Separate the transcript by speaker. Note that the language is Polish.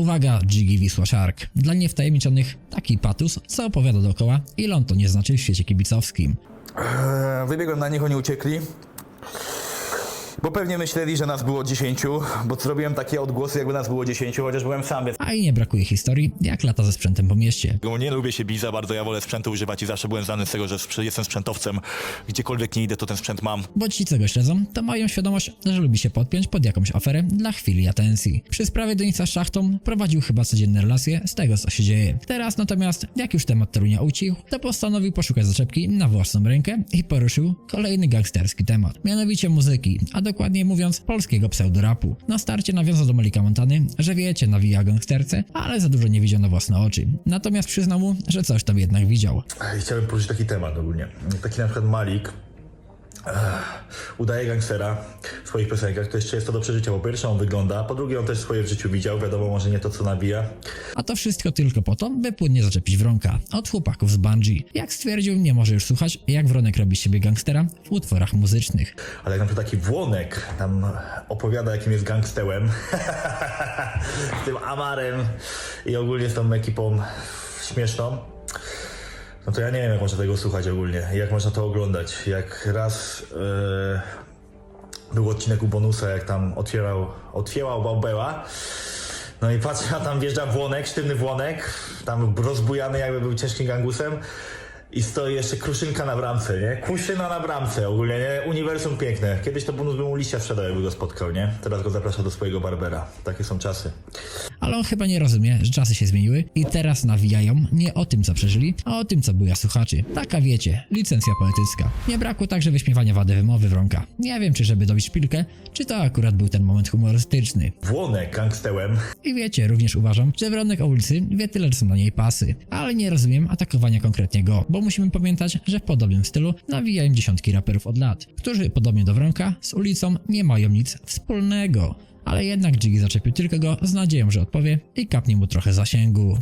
Speaker 1: Uwaga, Jiggy Wisła Shark. Dla niewtajemniczonych taki patus, co opowiada dookoła, ile on to nie znaczy w świecie kibicowskim.
Speaker 2: Eee, Wybiegłem na nich, oni uciekli. Bo pewnie myśleli, że nas było 10, bo zrobiłem takie odgłosy, jakby nas było 10, chociaż byłem sam, więc
Speaker 1: A i nie brakuje historii, jak lata ze sprzętem po mieście.
Speaker 3: Bo Nie lubię się bić za bardzo, ja wolę sprzętu używać i zawsze byłem znany z tego, że jestem sprzętowcem. Gdziekolwiek nie idę, to ten sprzęt mam.
Speaker 1: Bo ci, co go śledzą, to mają świadomość, że lubi się podpiąć pod jakąś aferę dla chwili atencji. Przy sprawie Denisa z szachtą prowadził chyba codzienne relacje z tego, co się dzieje. Teraz natomiast, jak już temat Torunia ucichł, to postanowił poszukać zaczepki na własną rękę i poruszył kolejny gangsterski temat. Mianowicie muzyki, a dokładniej mówiąc polskiego pseudorapu. Na starcie nawiązał do Malika Montany, że wiecie, nawija gangsterce, ale za dużo nie widział na własne oczy. Natomiast przyznał mu, że coś tam jednak widział.
Speaker 2: I chciałem poruszyć taki temat ogólnie. Taki na przykład Malik udaje gangstera w swoich piosenkach. To jeszcze jest to do przeżycia. Po pierwsze on wygląda, po drugie on też swoje w życiu widział. Wiadomo, może nie to co nabija.
Speaker 1: A to wszystko tylko po to, by płynnie zaczepić Wronka od chłopaków z Bungie. Jak stwierdził, nie może już słuchać, jak Wronek robi z siebie gangstera w utworach muzycznych.
Speaker 2: Ale jak na przykład taki Włonek tam opowiada, jakim jest gangstełem, z tym Amarem i ogólnie z tą ekipą śmieszną, no to ja nie wiem, jak można tego słuchać ogólnie, jak można to oglądać. Jak raz e, był odcinek u Bonusa, jak tam otwierał, otwierał Bałbeła, no i patrzę, a tam wjeżdża Włonek, sztywny Włonek, tam rozbujany jakby był ciężkim gangusem i stoi jeszcze kruszynka na bramce, nie? Kuszyna na bramce ogólnie, nie? Uniwersum piękne. Kiedyś to bonus by mu liścia sprzedał, jakby go spotkał, nie? Teraz go zaprasza do swojego barbera. Takie są czasy.
Speaker 1: Ale on chyba nie rozumie, że czasy się zmieniły i teraz nawijają nie o tym, co przeżyli, a o tym, co buja słuchaczy. Taka wiecie, licencja poetycka. Nie brakło także wyśmiewania wady wymowy Wronka. Nie wiem, czy żeby dobić szpilkę, czy to akurat był ten moment humorystyczny.
Speaker 2: Włonek gangstełem.
Speaker 1: I wiecie, również uważam, że Wronek o ulicy wie tyle, że są na niej pasy. Ale nie rozumiem atakowania konkretnie go, bo musimy pamiętać, że w podobnym stylu nawijają dziesiątki raperów od lat, którzy podobnie do Wronka z ulicą nie mają nic wspólnego. Ale jednak Jiggy zaczepił tylko go z nadzieją, że odpowie i kapnie mu trochę zasięgu.